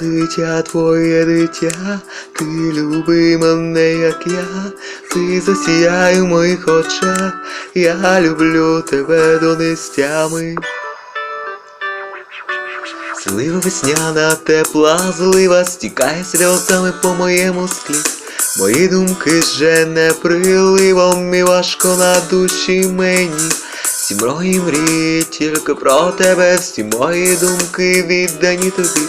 дитя, твоє дитя, ти люби мене, як я, ти засіяй у моїх очах, я люблю тебе до нестями. Слива весняна, тепла злива, стікає сльозами по моєму склі. Мої думки жене приливом і важко на душі мені. Всі мої мрії тільки про тебе, всі мої думки віддані тобі.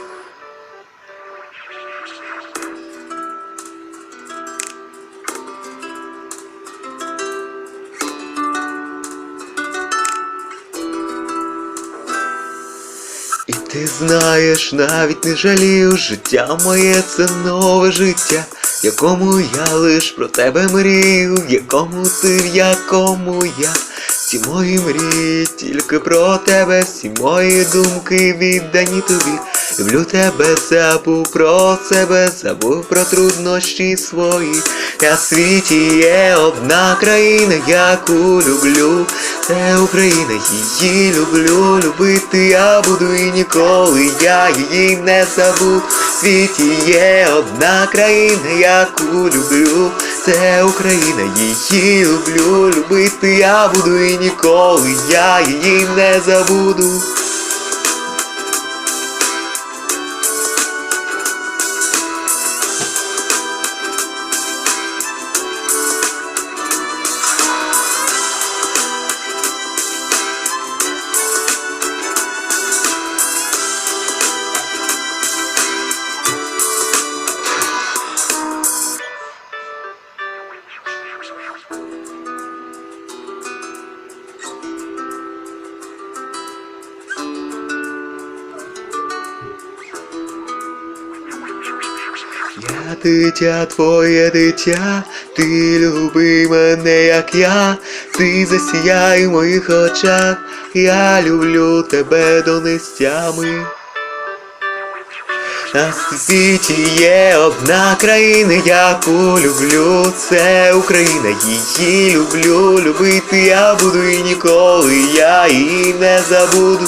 Ти знаєш, навіть не жалію, життя моє це нове життя, якому я лиш про тебе мрію, в якому ти, в якому я. Всі мої мрії тільки про тебе, всі мої думки віддані тобі. Люблю тебе, забув про себе, забув про труднощі свої. На світі є одна країна, яку люблю. Це Україна, її люблю, любити я буду і ніколи я її не забуду. В світі є одна країна, яку люблю. Це Україна, її люблю, любити я буду і ніколи я її не забуду. Я дитя, твоє дитя, ти люби мене, як я, ти засіяй у моїх очах, я люблю тебе до нестями. На світі є одна країна, яку люблю, це Україна, її люблю, любити я буду і ніколи я її не забуду.